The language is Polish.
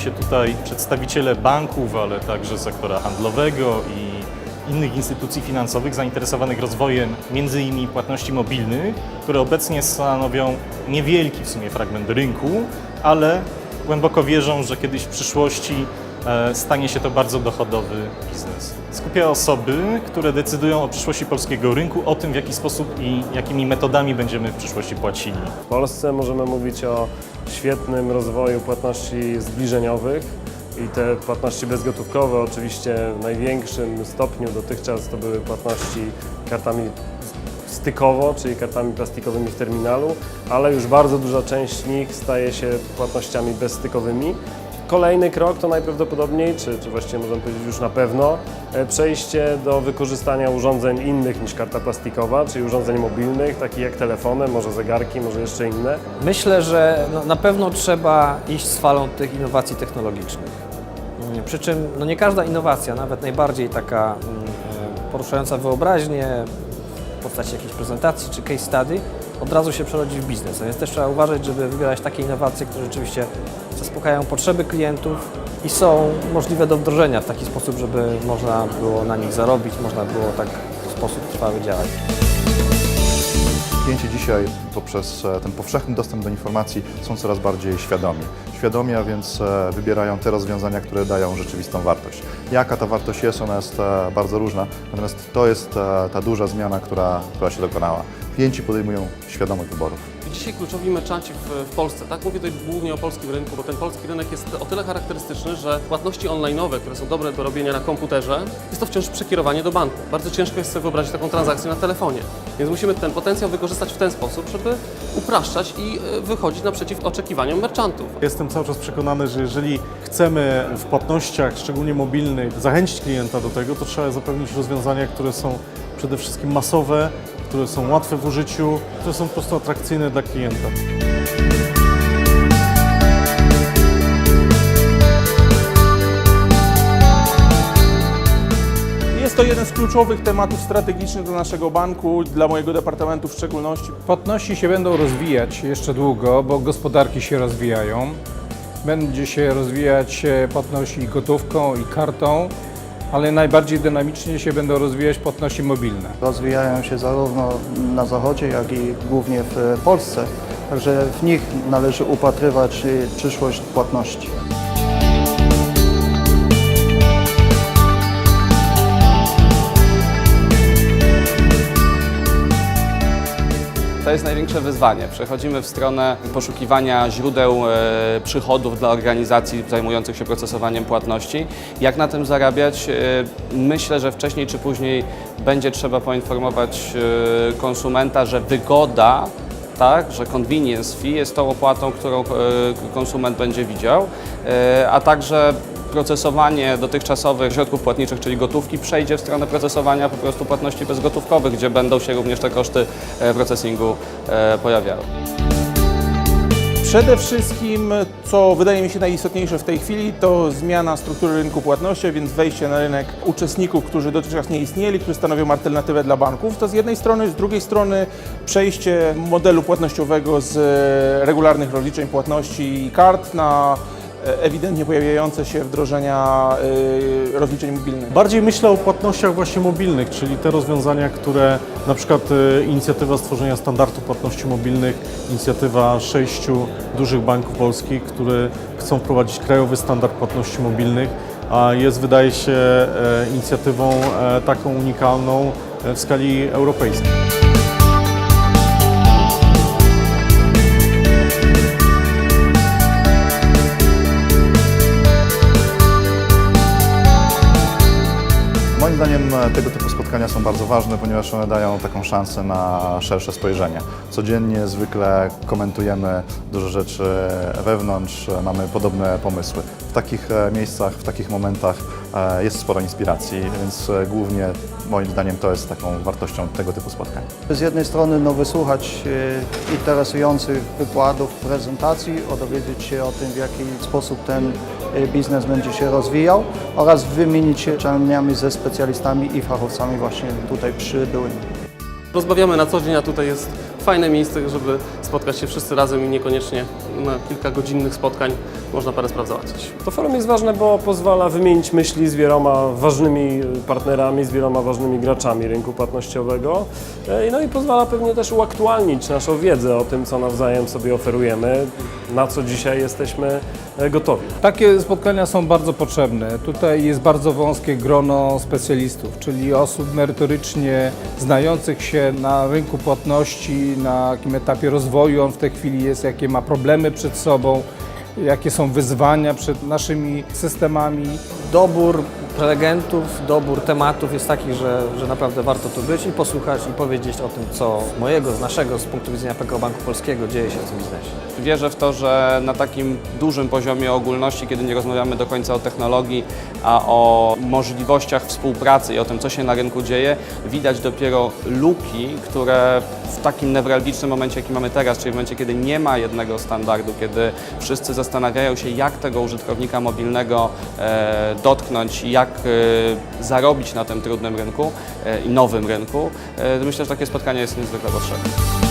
się tutaj przedstawiciele banków, ale także sektora handlowego i innych instytucji finansowych zainteresowanych rozwojem między innymi płatności mobilnych, które obecnie stanowią niewielki w sumie fragment rynku, ale głęboko wierzą, że kiedyś w przyszłości stanie się to bardzo dochodowy biznes. Skupia osoby, które decydują o przyszłości polskiego rynku, o tym w jaki sposób i jakimi metodami będziemy w przyszłości płacili. W Polsce możemy mówić o świetnym rozwoju płatności zbliżeniowych i te płatności bezgotówkowe oczywiście w największym stopniu dotychczas to były płatności kartami stykowo, czyli kartami plastikowymi w terminalu, ale już bardzo duża część z nich staje się płatnościami bezstykowymi. Kolejny krok to najprawdopodobniej, czy, czy właściwie możemy powiedzieć już na pewno, e, przejście do wykorzystania urządzeń innych niż karta plastikowa, czyli urządzeń mobilnych, takich jak telefony, może zegarki, może jeszcze inne. Myślę, że no, na pewno trzeba iść z falą tych innowacji technologicznych. Mm, Przy czym no, nie każda innowacja, nawet najbardziej taka mm, e, poruszająca wyobraźnię w postaci jakiejś prezentacji czy case study, od razu się przerodzi w biznes. A więc też trzeba uważać, żeby wybierać takie innowacje, które rzeczywiście zaspokajają potrzeby klientów i są możliwe do wdrożenia w taki sposób, żeby można było na nich zarobić, można było tak w sposób trwały działać. Klienci dzisiaj poprzez e, ten powszechny dostęp do informacji są coraz bardziej świadomi. Świadomi, a więc e, wybierają te rozwiązania, które dają rzeczywistą wartość. Jaka ta wartość jest, ona jest e, bardzo różna, natomiast to jest ta duża zmiana, która, która się dokonała. Klienci podejmują świadomych wyborów. Dzisiaj kluczowi merchanci w, w Polsce, tak mówię tutaj głównie o polskim rynku, bo ten polski rynek jest o tyle charakterystyczny, że płatności online'owe, które są dobre do robienia na komputerze, jest to wciąż przekierowanie do banku. Bardzo ciężko jest sobie wyobrazić taką transakcję na telefonie. Więc musimy ten potencjał wykorzystać w ten sposób, żeby upraszczać i e, wychodzić naprzeciw oczekiwaniom merchantów. Jestem cały czas przekonany, że jeżeli chcemy w płatnościach, szczególnie mobilnych, zachęcić klienta do tego, to trzeba zapewnić rozwiązania, które są przede wszystkim masowe, które są łatwe w użyciu, które są po prostu atrakcyjne dla klienta. Jest to jeden z kluczowych tematów strategicznych dla naszego banku, dla mojego departamentu w szczególności. Płatności się będą rozwijać jeszcze długo, bo gospodarki się rozwijają. Będzie się rozwijać e, płatności gotówką i kartą, ale najbardziej dynamicznie się będą rozwijać płatności mobilne. rozwijają się zarówno na zachodzie, jak i głównie w Polsce. Także w nich należy upatrywać przyszłość płatności. To jest największe wyzwanie. Przechodzimy w stronę poszukiwania źródeł e, przychodów dla organizacji zajmujących się procesowaniem płatności. Jak na tym zarabiać? E, myślę, że wcześniej czy później będzie trzeba poinformować e, konsumenta, że wygoda tak, że convenience fee jest tą opłatą, którą e, konsument będzie widział, e, a także procesowanie dotychczasowych środków płatniczych, czyli gotówki, przejdzie w stronę procesowania po prostu płatności bezgotówkowych, gdzie będą się również te koszty e, procesingu pojawiały. Przede wszystkim, co wydaje mi się najistotniejsze w tej chwili, to zmiana struktury rynku płatności, więc wejście na rynek uczestników, którzy dotychczas nie istnieli, którzy stanowią alternatywę dla banków. To z jednej strony, z drugiej strony przejście modelu płatnościowego z regularnych rozliczeń płatności i kart na ewidentnie pojawiające się wdrożenia e, rozliczeń mobilnych. Bardziej myślę o płatnościach właśnie mobilnych, czyli te rozwiązania, które na przykład e, inicjatywa stworzenia standardu płatności mobilnych, inicjatywa sześciu dużych banków polskich, które chcą prowadzić krajowy standard płatności mobilnych, a jest wydaje się e, inicjatywą e, taką unikalną e, w skali europejskiej. Moim zdaniem e, tego typu spotkania są bardzo ważne, ponieważ one dają taką szansę na szersze spojrzenie. Codziennie zwykle komentujemy dużo rzeczy wewnątrz, e, mamy podobne pomysły. W takich e, miejscach, w takich momentach jest sporo inspiracji, więc głównie moim zdaniem to jest taką wartością tego typu spotkań. Z jednej strony no, wysłuchać interesujących wykładów, prezentacji, dowiedzieć się o tym, w jaki sposób ten biznes będzie się rozwijał oraz wymienić się czynniami ze specjalistami i fachowcami właśnie tutaj przybyłymi. Rozmawiamy na co dzień, a tutaj jest fajne miejsce, żeby spotkać się wszyscy razem i niekoniecznie na kilka godzinnych spotkań można parę spraw załatwić. To forum jest ważne, bo pozwala wymienić myśli z wieloma ważnymi partnerami, z wieloma ważnymi graczami rynku płatnościowego. E, No i pozwala pewnie też uaktualnić naszą wiedzę o tym, co nawzajem sobie oferujemy, na co dzisiaj jesteśmy gotowi. Takie spotkania są bardzo potrzebne. Tutaj jest bardzo wąskie grono specjalistów, czyli osób merytorycznie znających się na rynku płatności, na jakim etapie rozwoju on w tej chwili jest, jakie ma problemy przed sobą, jakie są wyzwania przed naszymi systemami. Dobór prelegentów, dobór tematów jest taki, że, że naprawdę warto tu być i posłuchać i powiedzieć o tym, co mojego, z naszego, z punktu widzenia PKO Banku Polskiego dzieje się w tym biznesie. Wierzę w to, że na takim dużym poziomie ogólności, kiedy nie rozmawiamy do końca o technologii, a o możliwościach współpracy i o tym, co się na rynku dzieje, widać dopiero luki, które w takim newralgicznym momencie, jaki mamy teraz, czyli w momencie, kiedy nie ma jednego standardu, kiedy wszyscy zastanawiają się, jak tego użytkownika mobilnego e, dotknąć i jak e, zarobić na tym trudnym rynku e, i nowym rynku, e, myślę, że takie spotkanie jest niezwykle potrzebne.